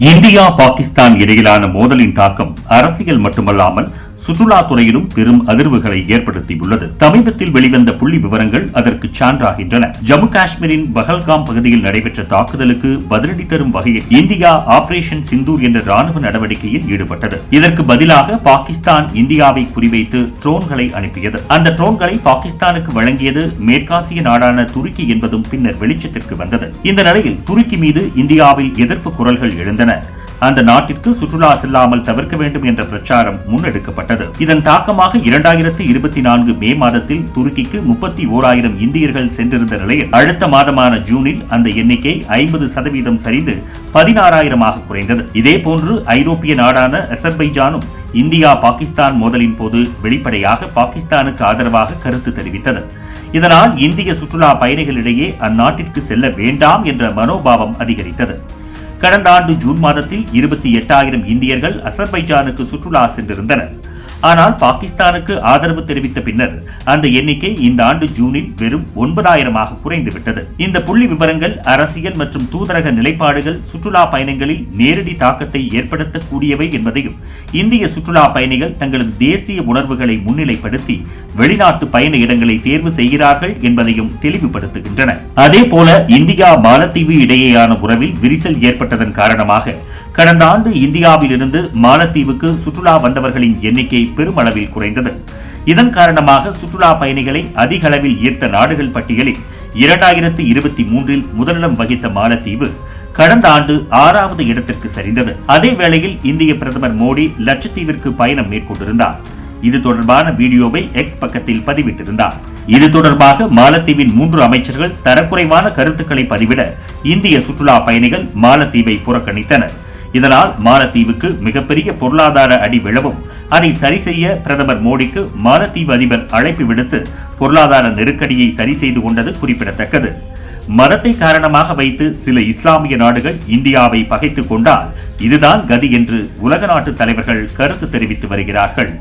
India Pakistan இடையிலான மோதலின் தாக்கம் அரசியல் மட்டுமல்லாமல் சுற்றுலாத்துறையிலும் பெரும் அதிர்வுகளை ஏற்படுத்தியுள்ளது. சமீபத்தில் வெளிவந்த புள்ளி விவரங்கள் அதற்கு சான்றாகின்றன. ஜம்மு காஷ்மீரின் பஹல்காம் பகுதியில் நடைபெற்ற தாக்குதலுக்கு பதிலடி தரும் வகையில் இந்தியா ஆபரேஷன் சிந்தூர் என்ற ராணுவ நடவடிக்கையில் ஈடுபட்டது. இதற்கு பதிலாக பாகிஸ்தான் இந்தியாவை குறிவைத்து ட்ரோன்களை அனுப்பியது. அந்த ட்ரோன்களை பாகிஸ்தானுக்கு வழங்கியது மேற்காசிய நாடான துருக்கி என்பதும் பின்னர் வெளிச்சத்திற்கு வந்தது. இந்த நிலையில் துருக்கி மீது இந்தியாவில் எதிர்ப்பு குரல்கள் எழுந்தன. அந்த நாட்டிற்கு சுற்றுலா செல்லாமல் தவிர்க்க வேண்டும் என்ற பிரச்சாரம் முன்னெடுக்கப்பட்டது. இதன் தாக்கமாக இரண்டாயிரத்தி இருபத்தி நான்கு மே மாதத்தில் துருக்கிக்கு முப்பத்தி ஓராயிரம் இந்தியர்கள் சென்றிருந்த நிலையில் அடுத்த மாதமான ஜூனில் அந்த எண்ணிக்கை ஐம்பது சதவீதம் சரிந்து பதினாறாயிரமாக குறைந்தது. இதேபோன்று ஐரோப்பிய நாடான அசர்பைஜானும் இந்தியா பாகிஸ்தான் மோதலின் போது வெளிப்படையாக பாகிஸ்தானுக்கு ஆதரவாக கருத்து தெரிவித்தது. இதனால் இந்திய சுற்றுலா பயணிகளிடையே அந்நாட்டிற்கு செல்ல வேண்டாம் என்ற மனோபாவம் அதிகரித்தது. கடந்த ஆண்டு ஜூன் மாதத்தில் இருபத்தி எட்டாயிரம் இந்தியர்கள் அசர்பைஜானுக்கு சுற்றுலா சென்றிருந்தனர். ஆனால் பாகிஸ்தானுக்கு ஆதரவு தெரிவித்த பின்னர் அந்த எண்ணிக்கை இந்த ஆண்டு ஜூனில் வெறும் ஒன்பதாயிரமாக குறைந்துவிட்டது. இந்த புள்ளி விவரங்கள் அரசியல் மற்றும் தூதரக நிலைப்பாடுகள் சுற்றுலா பயணங்களில் நேரடி தாக்கத்தை ஏற்படுத்தக்கூடியவை என்பதையும் இந்திய சுற்றுலா பயணிகள் தங்களது தேசிய உணர்வுகளை முன்னிலைப்படுத்தி வெளிநாட்டு பயண இடங்களை தேர்வு செய்கிறார்கள் என்பதையும் தெளிவுபடுத்துகின்றன. அதே போல இந்தியா மாலத்தீவு இடையேயான உறவில் விரிசல் ஏற்பட்டதன் காரணமாக கடந்த ஆண்டு இந்தியாவிலிருந்து மாலத்தீவுக்கு சுற்றுலா வந்தவர்களின் எண்ணிக்கை பெருமளவில் குறைந்தது. இதன் காரணமாக சுற்றுலா பயணிகளை அதிக அளவில் ஈர்த்த நாடுகள் பட்டியலில் இரண்டாயிரத்தி இருபத்தி மூன்றில் முதலிடம் வகித்த மாலத்தீவு கடந்த ஆண்டு ஆறாவது இடத்திற்கு சரிந்தது. அதே வேளையில் இந்திய பிரதமர் மோடி லட்சத்தீவிற்கு பயணம் மேற்கொண்டிருந்தார். இது தொடர்பான வீடியோவை எக்ஸ் பக்கத்தில் பதிவிட்டிருந்தார். இது தொடர்பாக மாலத்தீவின் மூன்று அமைச்சர்கள் தரக்குறைவான கருத்துக்களை பதிவிட இந்திய சுற்றுலா பயணிகள் மாலத்தீவை புறக்கணித்தனர். இதனால் மாலத்தீவுக்கு மிகப்பெரிய பொருளாதார அடி விழவும். அதை சரி செய்ய பிரதமர் மோடிக்கு மாலத்தீவு அதிபர் அழைப்பு விடுத்து பொருளாதார நெருக்கடியை சரி செய்து கொண்டது குறிப்பிடத்தக்கது. மதத்தை காரணமாக வைத்து சில இஸ்லாமிய நாடுகள் இந்தியாவை பகைத்துக் கொண்டால் இதுதான் கதி என்று உலக நாட்டு தலைவர்கள் கருத்து தெரிவித்து வருகிறார்கள்.